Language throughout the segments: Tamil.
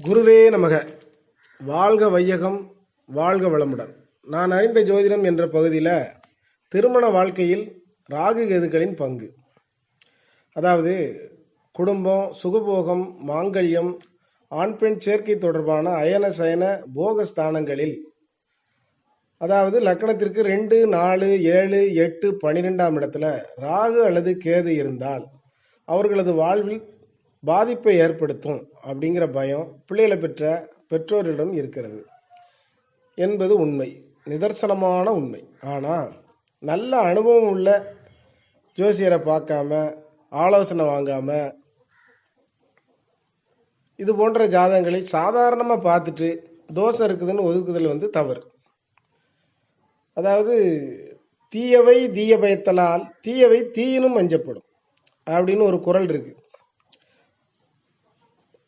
குருவே நமக வாழ்க வையகம் வாழ்க வளமுடன். நான் அறிந்த ஜோதிடம் என்ற பகுதியில் திருமண வாழ்க்கையில் ராகு கேதுகளின் பங்கு. அதாவது குடும்பம் சுகபோகம் மாங்கல்யம் ஆண் பெண் சேர்க்கை தொடர்பான அயன சயன போக ஸ்தானங்களில் அதாவது லக்கணத்திற்கு ரெண்டு நாலு ஏழு எட்டு பன்னிரெண்டாம் இடத்துல ராகு அல்லது கேது இருந்தால் அவர்களது வாழ்வில் பாதிப்பை ஏற்படுத்தும் அப்படிங்கிற பயம் பிள்ளைகளை பெற்ற பெற்றோரிடம் இருக்கிறது என்பது உண்மை. நிதர்சனமான உண்மை. ஆனால் நல்ல அனுபவம் உள்ள ஜோசியரை பார்க்காம ஆலோசனை வாங்காம இது போன்ற ஜாதகங்களை சாதாரணமாக பார்த்துட்டு தோஷம் இருக்குதுன்னு ஒதுக்குதல் வந்து தவறு. அதாவது தீயவை தீய பயத்தலால் தீயவை தீயினும் அஞ்சப்படும் அப்படின்னு ஒரு குறள் இருக்குது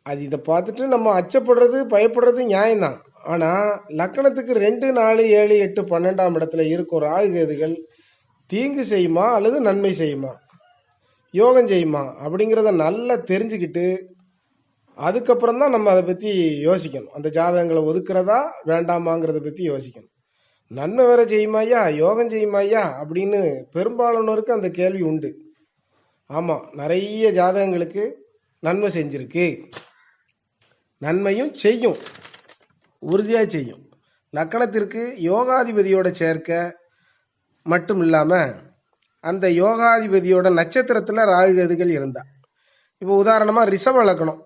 அது இதை பார்த்துட்டு நம்ம அச்சப்படுறது பயப்படுறது நியாயம்தான். ஆனால் லக்கணத்துக்கு ரெண்டு நாலு ஏழு எட்டு பன்னெண்டாம் இடத்துல இருக்கும் ராகு கேதுகள் தீங்கு செய்யுமா அல்லது நன்மை செய்யுமா? யோகம் செய்யுமா? அப்படிங்கிறத நல்லா தெரிஞ்சுக்கிட்டு அதுக்கப்புறம் தான் நம்ம அதை பற்றி யோசிக்கணும். அந்த ஜாதகங்களை ஒதுக்குறதா வேண்டாமாங்கிறத பற்றி யோசிக்கணும். நன்மை வேற செய்யுமாய்யா யோகம் செய்யுமாய்யா அப்படின்னு பெரும்பாலானோருக்கு அந்த கேள்வி உண்டு. ஆமாம் நிறைய ஜாதகங்களுக்கு நன்மை செஞ்சிருக்கு. நன்மையும் செய்யும். உறுதியாக செய்யும். லக்கணத்திற்கு யோகாதிபதியோட சேர்க்க மட்டும் இல்லாமல் அந்த யோகாதிபதியோட நட்சத்திரத்தில் ராகு கேதுகள் இருந்தா. இப்போ உதாரணமாக ரிஷப லக்கணம்.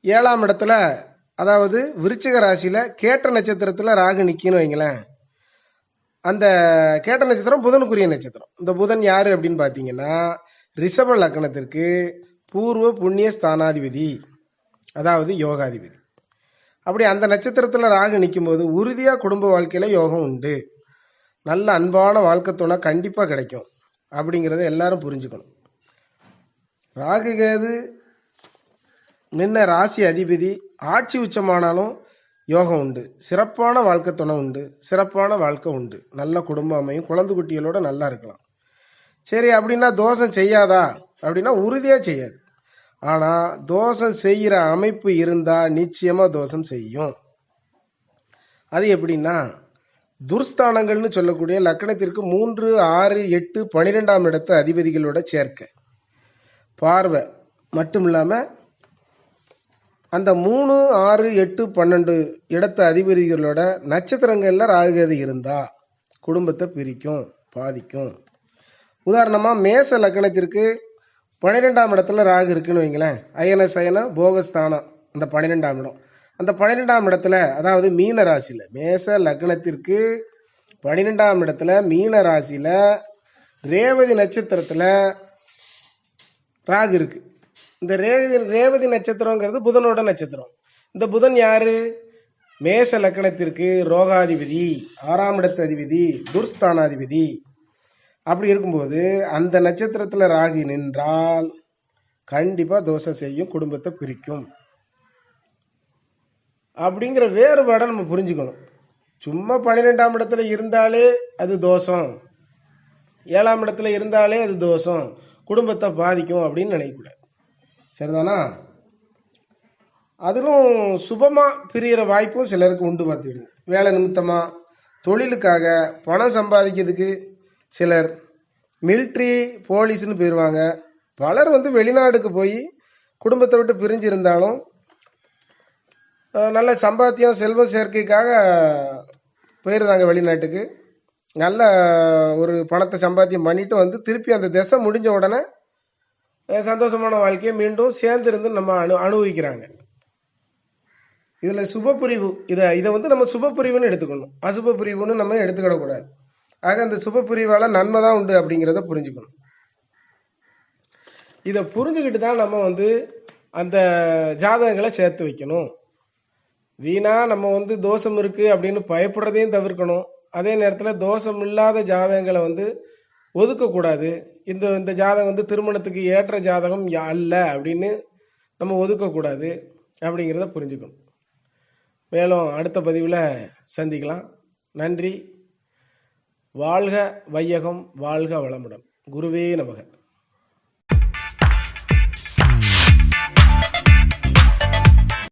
ஏழாம் இடத்துல அதாவது விருச்சிக ராசியில் கேட்ட நட்சத்திரத்தில் ராகு நிற்கின்னு வைங்களேன். அந்த கேட்ட நட்சத்திரம் புதனுக்குரிய நட்சத்திரம். இந்த புதன் யார் அப்படின்னு பார்த்தீங்கன்னா ரிஷப லக்கணத்திற்கு பூர்வ புண்ணிய ஸ்தானாதிபதி. அதாவது யோகாதிபதி. அப்படி அந்த நட்சத்திரத்தில் ராகு நிற்கும்போது உறுதியாக குடும்ப வாழ்க்கையில் யோகம் உண்டு. நல்ல அன்பான வாழ்க்கை துணை கண்டிப்பாக கிடைக்கும். அப்படிங்கிறத எல்லாரும் புரிஞ்சுக்கணும். ராகு கேது நின்ன ராசி அதிபதி ஆட்சி உச்சமானாலும் யோகம் உண்டு. சிறப்பான வாழ்க்கை துணை உண்டு. சிறப்பான வாழ்க்கை உண்டு. நல்ல குடும்பம் அமையும். குழந்தை குட்டிகளோட நல்லா இருக்கலாம். சரி அப்படின்னா தோஷம் செய்யாதா? அப்படின்னா உறுதியாக செய்யாது. ஆனால் தோஷம் செய்கிற அமைப்பு இருந்தால் நிச்சயமாக தோஷம் செய்யும். அது எப்படின்னா துர்ஸ்தானங்கள்னு சொல்லக்கூடிய லக்கணத்திற்கு மூன்று ஆறு எட்டு பன்னிரெண்டாம் இடத்த அதிபதிகளோட சேர்க்கை. பார்வை மட்டும் இல்லாமல் அந்த மூணு ஆறு எட்டு பன்னெண்டு இடத்த அதிபதிகளோட நட்சத்திரங்களில் ராகுகதி இருந்தால் குடும்பத்தை பிரிக்கும் பாதிக்கும். உதாரணமாக மேச லக்கணத்திற்கு பன்னிரெண்டாம் இடத்துல ராகு இருக்குன்னு வைங்களேன். அயன சயன போகஸ்தானம் அந்த பன்னிரெண்டாம் இடம். அந்த பன்னிரெண்டாம் இடத்துல அதாவது மீன ராசியில் மேச லக்னத்திற்கு பன்னிரெண்டாம் இடத்துல மீன ராசியில் ரேவதி நட்சத்திரத்தில் ராகு இருக்கு. இந்த ரேவதி ரேவதி நட்சத்திரங்கிறது புதனோட நட்சத்திரம். இந்த புதன் யாரு? மேச லக்கணத்திற்கு ரோகாதிபதி ஆறாம் இடத்து அதிபதி துர்ஸ்தானாதிபதி. அப்படி இருக்கும்போது அந்த நட்சத்திரத்தில் ராகி நின்றால் கண்டிப்பாக தோஷம் செய்யும் குடும்பத்தை பிரிக்கும். அப்படிங்கிற வேறுபாடை நம்ம புரிஞ்சுக்கணும். சும்மா பன்னிரெண்டாம் இடத்துல இருந்தாலே அது தோஷம். ஏழாம் இடத்துல இருந்தாலே அது தோஷம். குடும்பத்தை பாதிக்கும் அப்படின்னு நினைக்கக்கூடாது. சரிதானா? அதிலும் சுபமாக பிரியிற வாய்ப்பும் சிலருக்கு உண்டு பார்த்துக்கிடுங்க. வேலை நிமித்தமாக தொழிலுக்காக பணம் சம்பாதிக்கிறதுக்கு சிலர் மிலிட்ரி போலீஸ்னு போயிடுவாங்க பலர் வந்து வெளிநாடுக்கு போய் குடும்பத்தை விட்டு பிரிஞ்சு இருந்தாலும் நல்ல சம்பாத்தியம் செல்வ சேர்க்கைக்காக போயிருந்தாங்க வெளிநாட்டுக்கு. நல்ல ஒரு பணத்தை சம்பாத்தியம் பண்ணிட்டு வந்து திருப்பி அந்த திசை முடிஞ்ச உடனே சந்தோஷமான வாழ்க்கையை மீண்டும் சேர்ந்துருந்து நம்ம அனு அனுபவிக்கிறாங்க. இதில் சுபப்பிரிவு இதை இதை வந்து நம்ம சுபப்பிரிவுன்னு எடுத்துக்கணும். அசுப பிரிவுன்னு நம்ம எடுத்துக்கிடக்கூடாது. ஆக அந்த சுபப்பிரிவால் நன்மை தான் உண்டு அப்படிங்கிறத புரிஞ்சுக்கணும். இதை புரிஞ்சுக்கிட்டு தான் நம்ம வந்து அந்த ஜாதகங்களை சேர்த்து வைக்கணும். வீணா நம்ம வந்து தோஷம் இருக்கு அப்படின்னு பயப்படுறதையும் தவிர்க்கணும். அதே நேரத்தில் தோஷம் இல்லாத ஜாதகங்களை வந்து ஒதுக்கக்கூடாது. இந்த இந்த ஜாதகம் வந்து திருமணத்துக்கு ஏற்ற ஜாதகம் யா- அல்ல அப்படின்னு நம்ம ஒதுக்கக்கூடாது அப்படிங்கிறத புரிஞ்சுக்கணும். மேலும் அடுத்த பதிவில் சந்திக்கலாம். நன்றி. வாழ்க வையகம் வாழ்க வளமுடன். குருவே நமக.